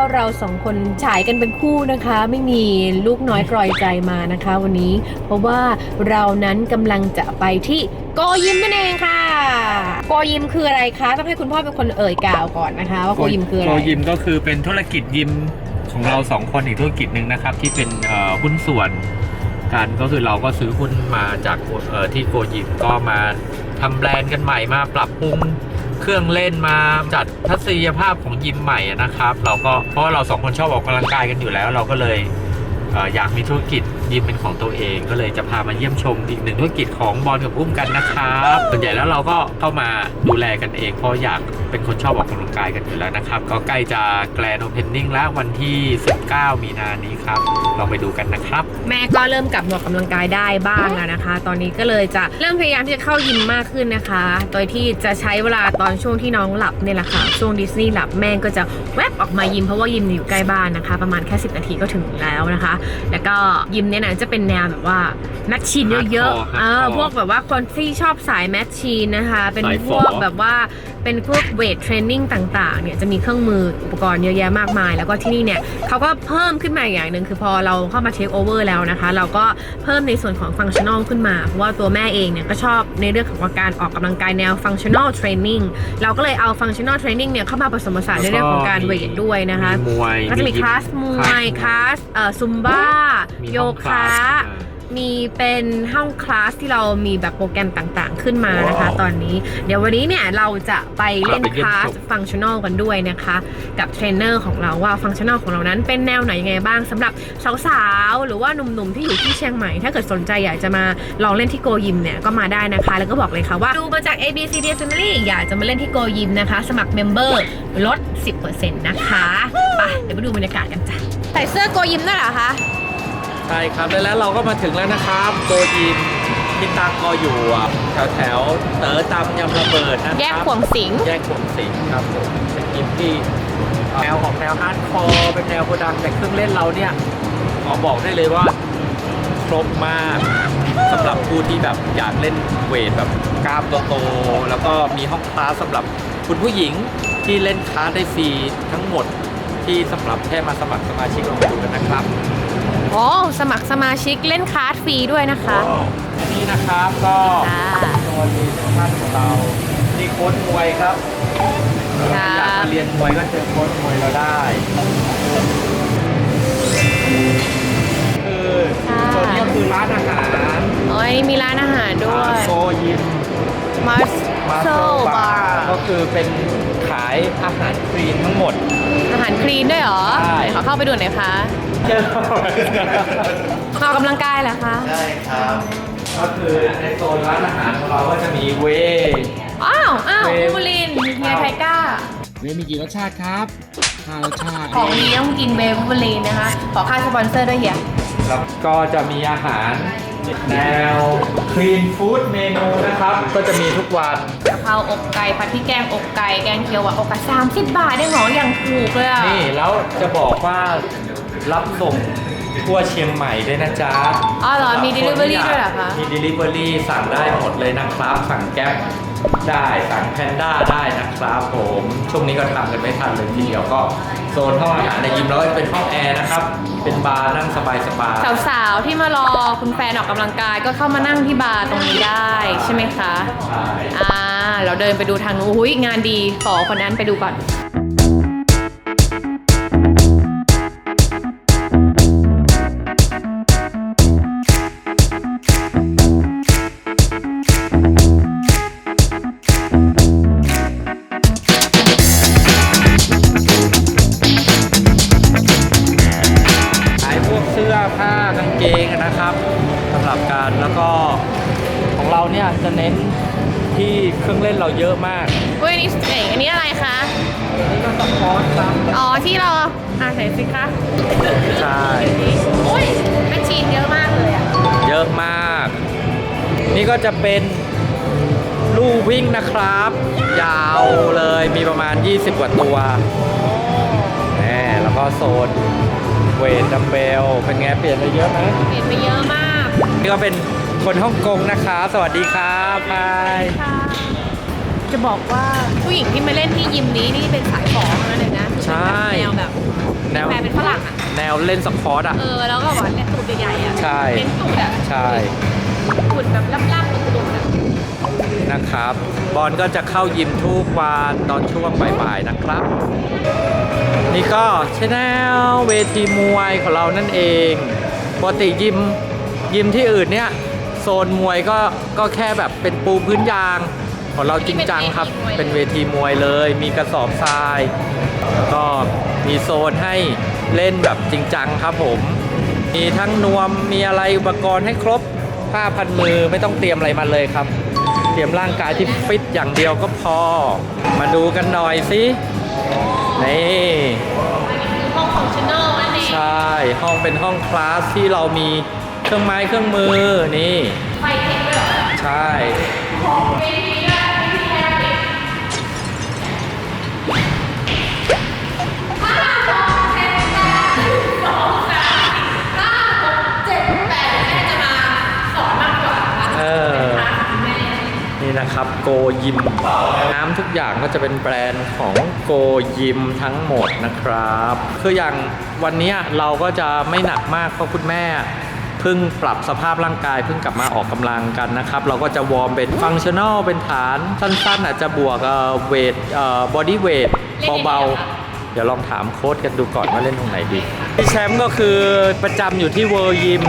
วันนี้นะคะเราสองคนฉายกันเป็นคู่นะคะ ไม่มีลูกน้อยกรอยใจมานะคะ วันนี้ เพราะว่าเรานั้นกำลังจะไปที่โกยิมนั่นเองค่ะโกยิมคืออะไรคะ ต้องให้คุณพ่อเป็นคนเอ่ยกล่าวก่อนนะคะ ว่าโกยิมคืออะไรโกยิมก็คือเป็นธุรกิจยิมของเราสองคนอีกธุรกิจหนึ่งนะครับ ที่เป็นเอ่อหุ้นส่วนกันก็คือเราก็ซื้อหุ้นมาจากเอ่อที่โกยิมก็มาทำแบรนด์กันใหม่มาปรับปรุง เครื่องเล่นมาจัดทัศนียภาพของยิมใหม่นะครับ เราก็เพราะว่าเราสองคนชอบออกกำลังกายกันอยู่แล้ว เราก็เลยอยากมีธุรกิจ ยิมเป็นของตัวเองก็เลยจะพามาเยี่ยมชมอีกหนึ่งธุรกิจของบอลกับอุ้มกันนะครับส่วนใหญ่แล้วเราก็เข้ามาดูแลกันเองเพราะอยากเป็นคนชอบออกกำลังกายกันอยู่แล้วนะครับ ก็ใกล้จะแกรนโอเพนนิ่งแล้ววันที่ 19 มีนานี้ครับลองไปดูกันนะครับ แม่ก็เริ่มกลับมาออกกำลังกายได้บ้างแล้วนะคะ ตอนนี้ก็เลยจะเริ่มพยายามที่จะเข้ายิมมากขึ้นนะคะโดยที่จะใช้เวลาตอนช่วงที่น้องหลับเนี่ยแหละค่ะช่วงดิสนีย์หลับแม่ก็จะแวบออกมายิมเพราะว่ายิมอยู่ใกล้บ้านนะคะ ประมาณแค่ 10 นาทีก็ถึงแล้วนะคะ แล้วก็ยิมเนี่ยนะจะเป็นแนวแบบว่าแมชชีนเยอะ Hardcore ๆ เออ Hardcore พวกแบบว่าคนที่ชอบสายแมชชีนนะคะ เป็นสายพฝอวกแบบว่าเป็นพวกเวทเทรนนิ่งต่างๆเนี่ยจะมีเครื่องมืออุปกรณ์เยอะแยะมากมาย แล้วก็ที่นี่เนี่ยเขาก็เพิ่มขึ้นมาอย่างหนึ่งคือพอเราเข้ามาเทคโอเวอร์แล้วนะคะ เราก็เพิ่มในส่วนของฟังชั่นอลขึ้นมา เพราะว่าตัวแม่เองเนี่ยก็ชอบในเรื่องของการออกกำลังกายแนวฟังชั่นอลเทรนนิ่งเราก็เลยเอาฟังชั่นอลเทรนนิ่งเนี่ยเข้ามาผสมผสานในเรื่องของการเวทด้วยนะคะก็จะมีคลาสมวยคลาสเอ่อซุมบ้าโยคะ มีเป็นห้องคลาสที่เรามีแบบโปรแกรมต่างๆ ขึ้นมานะคะ ตอนนี้ เดี๋ยววันนี้เนี่ยเราจะไปเล่นไปคเยี่ยมลาสชมฟังชั่นอลกันด้วยนะคะ กับเทรนเนอร์ของเราว่าฟังชั่นอลของเรานั้นเป็นแนวไหนยังไงบ้างสำหรับสาวๆหรือว่าหนุ่มๆที่อยู่ที่เชียงใหม่ ถ้าเกิดสนใจอยากจะมาลองเล่นที่โกยิมเนี่ยก็มาได้นะคะ แล้วก็บอกเลยค่ะว่าดูมาจาก A B C D Family อยากจะมาเล่นที่โกยิมนะคะ สมัครเมมเบอร์ลด 10%นะคะไปเดี๋ยวไปดูบรรยากาศกันจ้ะใส่เสื้อโกยิมด้วยเหรอคะ ใช่ครับแล้วเราก็มาถึงแล้วนะครับโกยิมที่ตั้งก็อยู่แถวแถวๆเต๋อตำยำระเบิดนะครับแยกขวงสิง แยกขวงสิงครับผมเป็นยิมที่แนวของแนวฮาร์ดคอร์เป็นแนวโกดังแต่เครื่องเล่นเราเนี่ยขอบอกได้เลยว่าครบมากสำหรับผู้ที่แบบอยากเล่นเวทแบบกล้ามโตๆแล้วก็มีห้องคลาสสำหรับคุณผู้หญิงที่เล่นคลาสได้ฟรีทั้งหมดที่สำหรับแค่มาสมัครสมาชิกลองดูกันนะครับ โอ้สมัครสมาชิกเล่นคลาสฟรีด้วยนะคะ อันนี้นะครับก็ค่ะ ตัวเรียนท่านของเรานี่โค้ชมวยครับค่ะอยากมาเรียนมวยก็เจอโค้ชมวยเราได้คือตัวนี้ก็คือร้านอาหารโอ้ยมีร้านอาหารด้วย โซยิมมาสมาโซโซบาบาร์ร์ก็คือเป็นขายอาหารคลีนทั้งหมด อาหารคลีนด้วยเหรอใช่ไหนขอเข้าไปดูหน่อยค่ะเจอออกกำลังกายเหรอคะใช่ครับก็คือในโซนร้านอาหารของเราก็จะมีเวย์ อ้าวอ้าวเวฟบูบูลินเฮียไทก้า เวฟมีกี่รสชาติครับห้ารสชาติ ของดีต้องกินเวฟบูบูลินนะคะ ขอค่าสปอนเซอร์ด้วยเฮีย แล้วก็จะมีอาหารแนวคลีนฟู้ดเมนูนะครับ ก็จะมีทุกวันกะเพราอกไก่ผัดพริกแกงอกไก่แกงเขียวหวานอกไก่สามสิบบาทได้หรออย่างถูกเลยอะนี่แล้วจะบอกว่ารับส่ง ทั่วเชียงใหม่ด้วยนะจ๊ะอ๋อเหรอมีสำบคน delivery ที่ากด้วยเหรอคะ มี delivery สั่งได้หมดเลยนะครับ สั่งแก๊ปได้สั่งแพนด้าได้นะครับผม ช่วงนี้ก็ทำกันไม่ทันเลยทีเดียวก็โซนห้องอาหารในยิมเราก็จะเป็นห้องแอร์นะครับ เป็นบาร์นั่งสบายสบายๆสาวๆที่มารอคุณแฟนออกกำลังกายก็เข้ามานั่งที่บาร์ตรงนี้ได้ใช่ไหมคะ ใช่ อ่า เราเดินไปดูทางนู้นอุ้ยงานดีขอคนนั้นไปดูก่อน นี่ก็จะเป็นลู่วิ่งนะครับ ยาวเลยมีประมาณ 20 กว่าตัวแหมแล้วก็โซนเวทดัมเบลเป็นไงเปลี่ยนไปเยอะไหมเปลี่ยนไปเยอะมาก นี่ก็เป็นคนฮ่องกงนะครับสวัสดีครับบายค่ะจะบอกว่าผู้หญิงที่มาเล่นที่ยิมนี้นี่เป็นสายฝอทั้งนั้นเลยนะใใช่แนวแบบแนวแปลเป็นฝรั่งอะแนวเล่นสควอตอะเออแล้วก็บอกว่าเนี่ยตูดใหญ่ๆอะใช่เป็นตูดอะใช่ ตูดแบบล่ำๆตูดๆอะนะครับ บอลก็จะเข้ายิมทุกวันตอนช่วงบ่ายๆนะครับ นี่ก็ชแนลเวทีมวยของเรานั่นเองปกติยิมยิมที่อื่นเนี่ยโซนมวยก็ก็แค่แบบเป็นปูพื้นยาง ของเราจริงจังครับ เป็นเวทีมวยเลย มีกระสอบทราย แล้วก็มีโซนให้เล่นแบบจริงจังครับผม มีทั้งนวมมีอะไรอุปกรณ์ให้ครบ ผ้าพันมือไม่ต้องเตรียมอะไรมาเลยครับ เตรียมร่างกายที่ฟิตอย่างเดียวก็พอ มาดูกันหน่อยสิ นี่ห้องของชแนลนั่นเองใช่ ห้องเป็นห้องคลาสที่เรามีเครื่องไม้เครื่องมือนี่ ไฟเทคด้วยใช่ ขอใช่เวทีด้วย นี่นะครับโกยิมน้ำทุกอย่างก็จะเป็นแบรนด์ของโกยิมทั้งหมดนะครับคืออย่างวันเนี้ยเราก็จะไม่หนักมากเพราะคุณแม่เพิ่งปรับสภาพร่างกายเพิ่งกลับมาออกกำลังกันนะครับ เราก็จะวอร์มเป็นฟังชั่นอลเป็นฐาน สั้นๆ อาจจะบวกเวทบอดี้เวทเบาๆ เดี๋ยวลองถามโค้ชกันดูก่อนว่าเล่นตรงไหนดีพี่แชมป์ก็คือประจำอยู่ที่เวอร์ยิม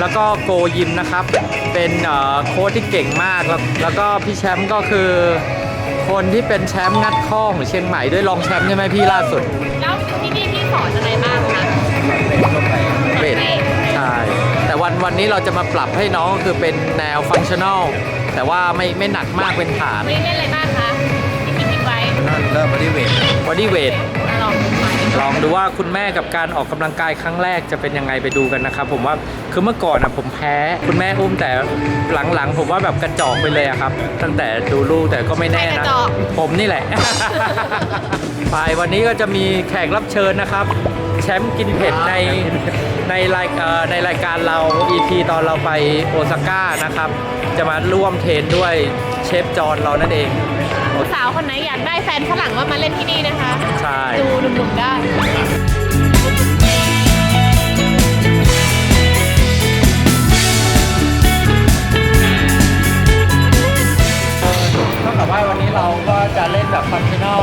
แล้วก็โกยิมนะครับ เป็นเอ่อโค้ชที่เก่งมาก แล้วแล้วก็พี่แชมป์ก็คือ คนที่เป็นแชมป์งัดข้อของเชียงใหม่ด้วยรองแชมป์ใช่ไหมพี่ล่าสุด แล้วที่นี่พี่สอนอะไรบ้างคะเบสใช่แต่วันวันนี้เราจะมาปรับให้น้องก็คือเป็นแนวฟังชั่นอลแต่ว่าไม่ไม่หนักมากเป็นฐานวันนี้เล่นอะไรบ้างคะที่พี่คิดไว้เริ่มบอดี้เวทบอดี้เวท ลองดูไหมลองดูว่าคุณแม่กับการออกกำลังกายครั้งแรกจะเป็นยังไงไปดูกันนะครับ ผมว่าคือเมื่อก่อนอะผมแพ้คุณแม่อุ้มแต่หลังๆ ผมว่าแบบกระจอกไปเลยอะครับ ตั้งแต่ดูลูกแต่ก็ไม่แน่ใครกนะระจอกผมนี่แหละ ไปวันนี้ก็จะมีแขกรับเชิญนะครับ แชมป์กินเผ็ดในในรายเอ่อในรายการเรา EP ตอนเราไปโอซาก้านะครับ จะมาร่วมเทรนด้วยเชฟจอนเรานั่นเองสาวคนไหนอยากได้แฟนฝรั่งว่ามาเล่นที่นี่นะคะ ใช่ ดูหนุ่มๆได้ เท่ากับว่าวันนี้เราก็จะเล่นแบบฟังชั่นอล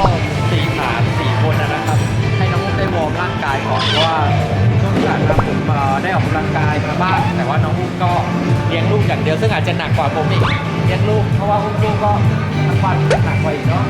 สี่ฐานสี่คนนะ ร่างกายก่อนเพราะว่าช่วงที่ผ่านมาผมเอ่อได้ออกกำลังกายมาบ้างแต่ว่าน้องมุกก็เลี้ยงลูกอย่างเดียวซึ่งอาจจะหนักกว่าผมอีกเลี้ยงลูกเพราะว่าอุ้มลูกก็ทั้งวันหนักกว่าอีกเนาะ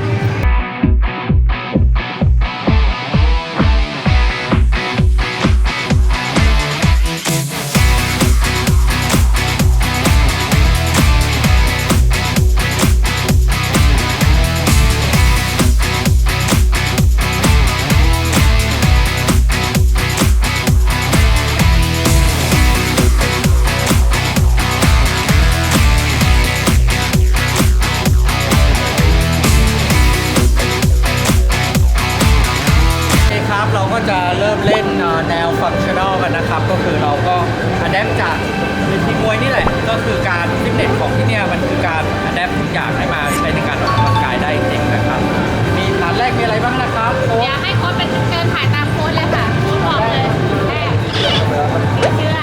อัดแอปจากเวทีมวยนี่แหละ ก็คือการฟิตเนสของที่เนี่ยมันคือการอัดแอปทุกอย่างให้มาใช้ในการออกกำลังกายได้จริงนะครับ มีฐานแรกมีอะไรบ้างนะครับโค้ชอยากให้โค้ชเป็นเชิญถ่ายตามโค้ชเลยค่ะโค้ชบอกเลยแรกเชื่อ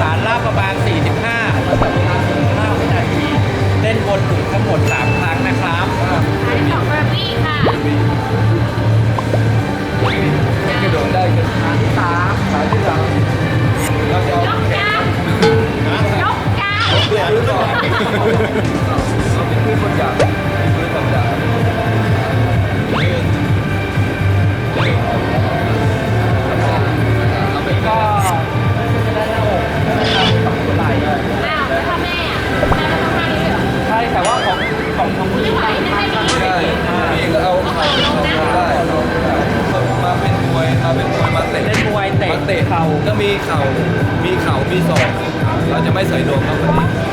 ฐานลาบประมาณ 45แล้วแบบทำ45วินาทีเล่นวนลูปทั้งหมด 3 ครั้งนะครับฐานที่สองเบอร์รี่ค่ะ มีเข่ามีเข่ามีศอกเราจะไม่ใส่นวมครับวันนี้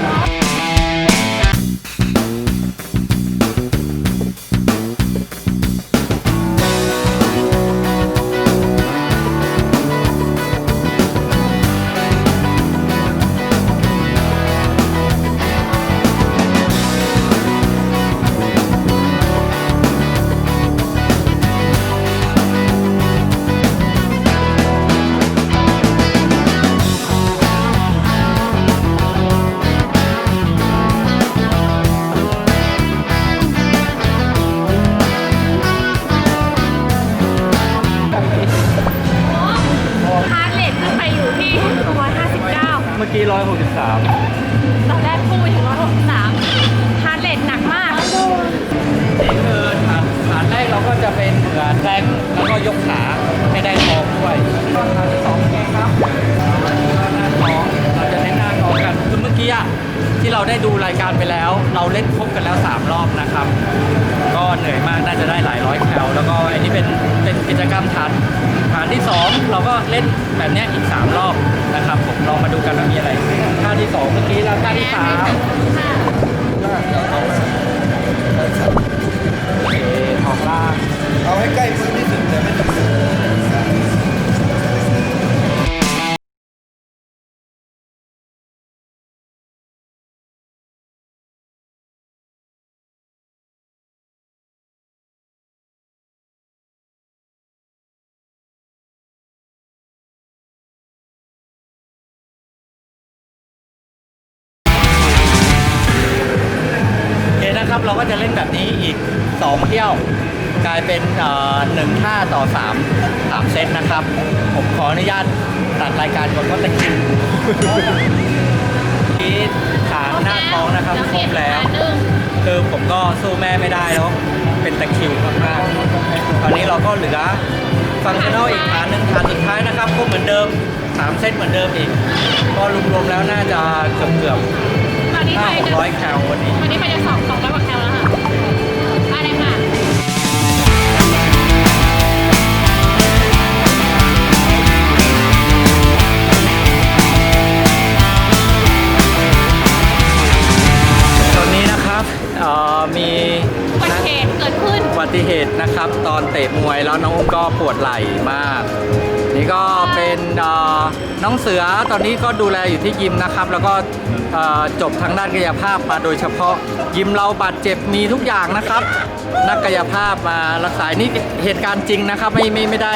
ร้อยหกสิบสามตอนแรกพุ่งไปถึง163ฮาร์ดเรทหนักมากนี่คือฐานฐานแรกเราก็จะเป็นเหมือนแรงแล้วก็ยกขาให้ได้ท้องด้วยก็ฐานที่สองเองครับหน้าท้องเราจะเน้นหน้าท้องกันคือเมื่อกี้อะที่เราได้ดูรายการไปแล้ว เราเล่นครบกันแล้ว 3 รอบนะครับ ก็เหนื่อยมากน่าจะได้หลายร้อยแคลแล้วก็อันนี้เป็นเป็นกิจกรรมฐานฐานที่ 2 เราก็เล่นแบบนี้อีก 3 รอบนะครับผมลองมาดูกันว่ามีอะไรท่าที่ 2 เมื่อกี้แล้วท่าที่สามโอเคออกล่างเอาให้ใกล้พื้นที่สุดแต่ไม่ต้อง 2 เที่ยว กลายเป็นหนึ่งท่าต่อ3 3เซตนะครับ ผมขออนุญาตตัดรายการก่อนว่าตะคิวที่ฐาหน้าท้องนะครับครบแล้วคือผมก็สู้แม่ไม่ได้แล้ว เป็นตะคิวมากๆตอนนี้เราก็เหลือฟังชั่นอลอีกฐานหนึ่งฐานสุดท้ายนะครับก็เหมือนเดิม 3 เซตเหมือนเดิมอีก ก็รวมๆแล้วน่าจะเกือบเกือบห้าหกร้อยแคลวันนี้วันนี้ไปจะสองสองร้อยกว่าแคลแล้วค่ะ ติเหตุนะครับ ตอนเตะมวยแล้วน้องอุ้มก็ปวดไหล่มาก นี่ก็เป็นเอ่อน้องเสือตอนนี้ก็ดูแลอยู่ที่ยิมนะครับ แล้วก็เอ่อจบทางด้านกายภาพมาโดยเฉพาะยิมเราบาดเจ็บมีทุกอย่างนะครับ นักกายภาพมารักษานี่เหตุการณ์จริงนะครับไม่ไม่ไม่ได้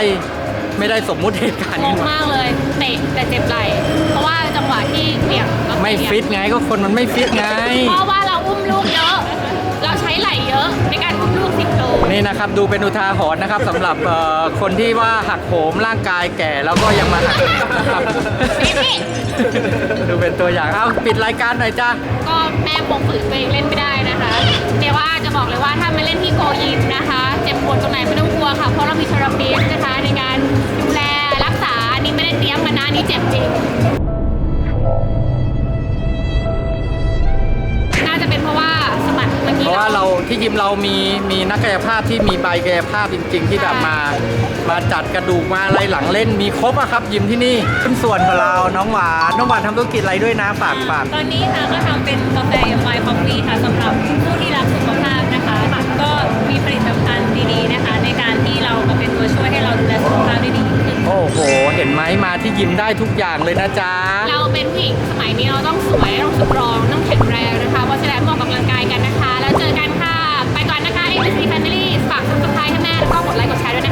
ไม่ได้สมมุติเหตุการณ์งนี้งมามากเลยเตะแต่เจ็บไหล่เพราะว่าจังหวะที่เบี่ยงก็ไม่เบี่ยงฟิตไงก็คนมันไม่ฟิตไงเพราะว่าเราอุ้มลูกเยอะ เราใช้ไหล่เยอะในการอุ้มลูกสิบโล นี่นะครับดูเป็นอุทาหรณ์นะครับสำหรับเอ่อคนที่ว่าหักโหมร่างกายแก่แล้วก็ยังมาหักนะครับดูเป็นตัวอย่างเอาปิดรายการหน่อยจ้า ก็แม่คงฝืนตัวเองเล่นไม่ได้นะคะ เดี๋ยวว่าจะบอกเลยว่าถ้ามาเล่นที่โกยิมนะคะ เจ็บปวดตรงไหนไม่ต้องกลัวค่ะ เพราะเรามีเทอราปิสต์นะคะในการดูแลรักษา อันนี้ไม่ได้เตรียมมานะอันนี้เจ็บจริง ที่ยิมเรามีมีนักกายภาพที่มีใบกายภาพจริง ๆ ที่แบบมา มาจัดกระดูกมาอะไรหลังเล่นมีครบอะครับยิมที่นี่ขึ้นส่วนของเราน้องหวานน้องหวานทำธุรกิจอะไรด้วยนะฝากฝากตอนนี้ค่ะก็ทำเป็นกาแฟไฟคอฟรีค่ะสำหรับผู้ที่รักสุขภาพนะคะค่ะก็มีผลิตภัณฑ์ดีๆนะคะ ในการที่เรามาเป็นตัวช่วยให้เราดูแลสุขภาพได้ดีขึ้นโอ้โห เห็นไหมมาที่ยิมได้ทุกอย่างเลยนะจ๊ะเราเป็นผู้หญิงสมัยนี้เราต้องสวยต้องสตรองต้องเข็ง BC Family ฝาก subscribe ให้แม่แล้วก็กดไลค์กดแชร์ด้วยนะ